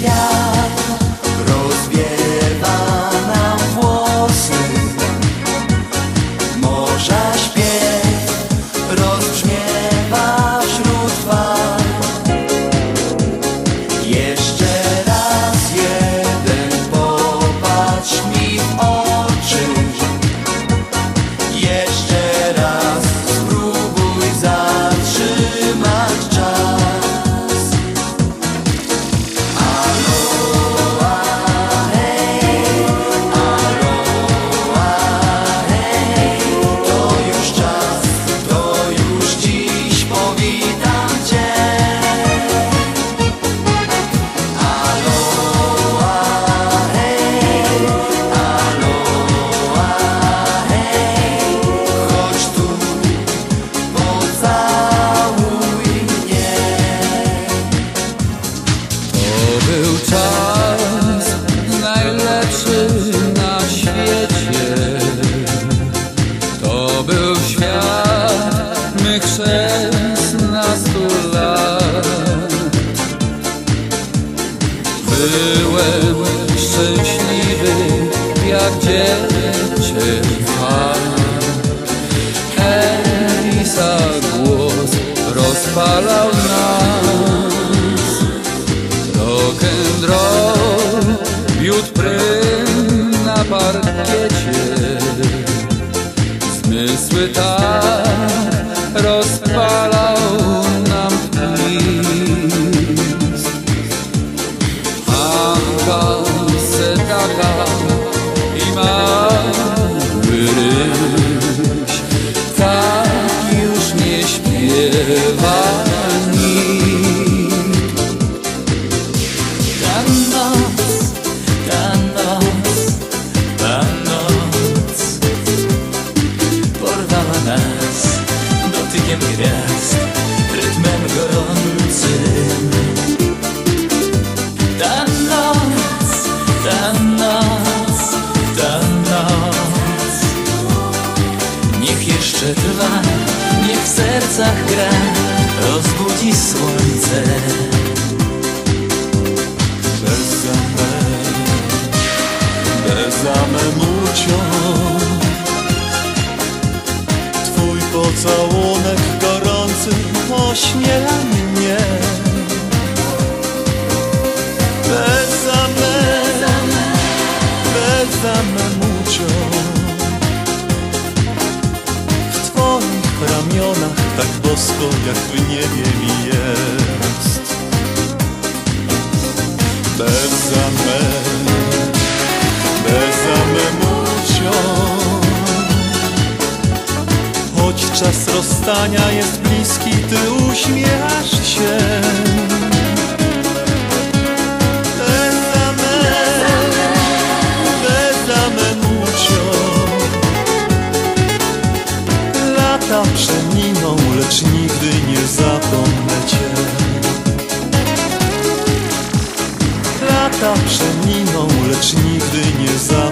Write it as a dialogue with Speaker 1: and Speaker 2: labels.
Speaker 1: wiatr rozwiewa nam włosy. Morza śpiew rozbrzmiewa
Speaker 2: Byłem szczęśliwy jak dziecię Elisa głos rozpalał nas. Rock'n'roll wiódł prym na parkiecie. Zmysły tak
Speaker 1: Niech jeszcze trwa, niech w sercach gra Rozbudzi słońce.
Speaker 3: Besame, besame mucio Twój pocałunek bosko jak w niebie mi jest Besame, besame mucho Choć czas rozstania jest bliski, ty uśmiechasz się Lata przeminą, lecz nigdy nie zapomnę cię. Lata przeminą, lecz nigdy nie zapomnę